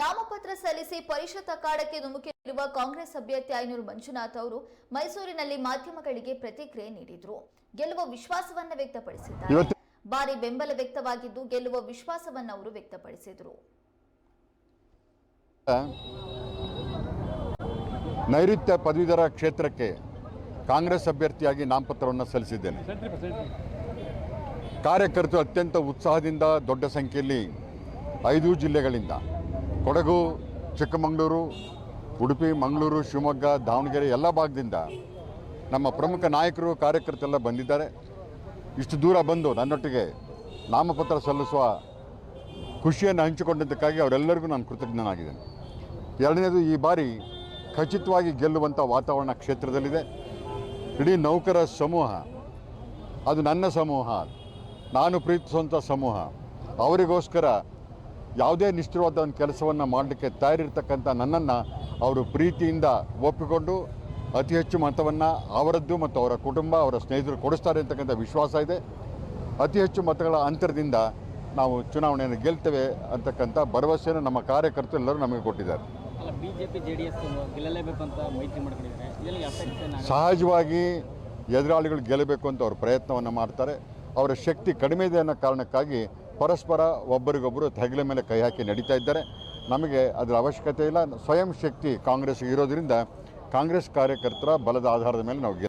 ನಾಮಪತ್ರ ಸಲ್ಲಿಸಿ ಪರಿಷತ್ ಅಖಾಡಕ್ಕೆ ಧುಮುಕಿರುವ ಕಾಂಗ್ರೆಸ್ ಅಭ್ಯರ್ಥಿ ಐನೂರು ಮಂಜುನಾಥ್ ಅವರು ಮೈಸೂರಿನಲ್ಲಿ ಮಾಧ್ಯಮಗಳಿಗೆ ಪ್ರತಿಕ್ರಿಯೆ ನೀಡಿದ್ರು. ಗೆಲ್ಲುವ ವಿಶ್ವಾಸವನ್ನ ವ್ಯಕ್ತಪಡಿಸಿದ್ದಾರೆ. ಭಾರಿ ಬೆಂಬಲ ವ್ಯಕ್ತವಾಗಿದ್ದು ಗೆಲ್ಲುವ ವಿಶ್ವಾಸವನ್ನ ಅವರು ವ್ಯಕ್ತಪಡಿಸಿದರು. ನೈಋತ್ಯ ಪದವೀಧರ ಕ್ಷೇತ್ರಕ್ಕೆ ಕಾಂಗ್ರೆಸ್ ಅಭ್ಯರ್ಥಿಯಾಗಿ ನಾಮಪತ್ರವನ್ನು ಸಲ್ಲಿಸಿದ್ದೇನೆ. ಕಾರ್ಯಕರ್ತರು ಅತ್ಯಂತ ಉತ್ಸಾಹದಿಂದ ದೊಡ್ಡ ಸಂಖ್ಯೆಯಲ್ಲಿ ಐದು ಜಿಲ್ಲೆಗಳಿಂದ ಕೊಡಗು, ಚಿಕ್ಕಮಗಳೂರು, ಉಡುಪಿ, ಮಂಗಳೂರು, ಶಿವಮೊಗ್ಗ, ದಾವಣಗೆರೆ ಎಲ್ಲ ಭಾಗದಿಂದ ನಮ್ಮ ಪ್ರಮುಖ ನಾಯಕರು ಕಾರ್ಯಕರ್ತರೆಲ್ಲ ಬಂದಿದ್ದಾರೆ. ಇಷ್ಟು ದೂರ ಬಂದು ನನ್ನೊಟ್ಟಿಗೆ ನಾಮಪತ್ರ ಸಲ್ಲಿಸುವ ಖುಷಿಯನ್ನು ಹಂಚಿಕೊಂಡಿದ್ದಕ್ಕಾಗಿ ಅವರೆಲ್ಲರಿಗೂ ನಾನು ಕೃತಜ್ಞನಾಗಿದ್ದೇನೆ. ಎರಡನೇದು, ಈ ಬಾರಿ ಖಚಿತವಾಗಿ ಗೆಲ್ಲುವಂಥ ವಾತಾವರಣ ಕ್ಷೇತ್ರದಲ್ಲಿದೆ. ಇಡೀ ನೌಕರ ಸಮೂಹ, ಅದು ನನ್ನ ಸಮೂಹ, ನಾನು ಪ್ರೀತಿಸುವಂಥ ಸಮೂಹ, ಅವರಿಗೋಸ್ಕರ ಯಾವುದೇ ನಿಷ್ಠಿರವಾದ ಒಂದು ಕೆಲಸವನ್ನು ಮಾಡಲಿಕ್ಕೆ ತಯಾರಿರ್ತಕ್ಕಂಥ ನನ್ನನ್ನು ಅವರು ಪ್ರೀತಿಯಿಂದ ಒಪ್ಪಿಕೊಂಡು ಅತಿ ಹೆಚ್ಚು ಮತವನ್ನು ಅವರದ್ದು ಮತ್ತು ಅವರ ಕುಟುಂಬ ಅವರ ಸ್ನೇಹಿತರು ಕೊಡಿಸ್ತಾರೆ ಅಂತಕ್ಕಂಥ ವಿಶ್ವಾಸ ಇದೆ. ಅತಿ ಹೆಚ್ಚು ಮತಗಳ ಅಂತರದಿಂದ ನಾವು ಚುನಾವಣೆಯನ್ನು ಗೆಲ್ತೇವೆ ಅಂತಕ್ಕಂಥ ಭರವಸೆಯನ್ನು ನಮ್ಮ ಕಾರ್ಯಕರ್ತರು ಎಲ್ಲರೂ ನಮಗೆ ಕೊಟ್ಟಿದ್ದಾರೆ. ಸಹಜವಾಗಿ ಎದುರಾಳಿಗಳು ಗೆಲ್ಲಬೇಕು ಅಂತ ಅವರು ಪ್ರಯತ್ನವನ್ನು ಮಾಡ್ತಾರೆ. ಅವರ ಶಕ್ತಿ ಕಡಿಮೆ ಇದೆ ಅನ್ನೋ ಕಾರಣಕ್ಕಾಗಿ ಪರಸ್ಪರ ಒಬ್ಬರಿಗೊಬ್ಬರು ತಗಲ ಮೇಲೆ ಕೈ ಹಾಕಿ ನಡೀತಾ ಇದ್ದಾರೆ. ನಮಗೆ ಅದರ ಅವಶ್ಯಕತೆ ಇಲ್ಲ. ಸ್ವಯಂ ಶಕ್ತಿ ಕಾಂಗ್ರೆಸ್ ಇರೋದರಿಂದ ಕಾಂಗ್ರೆಸ್ ಕಾರ್ಯಕರ್ತರ ಬಲದ ಆಧಾರದ ಮೇಲೆ ನಾವು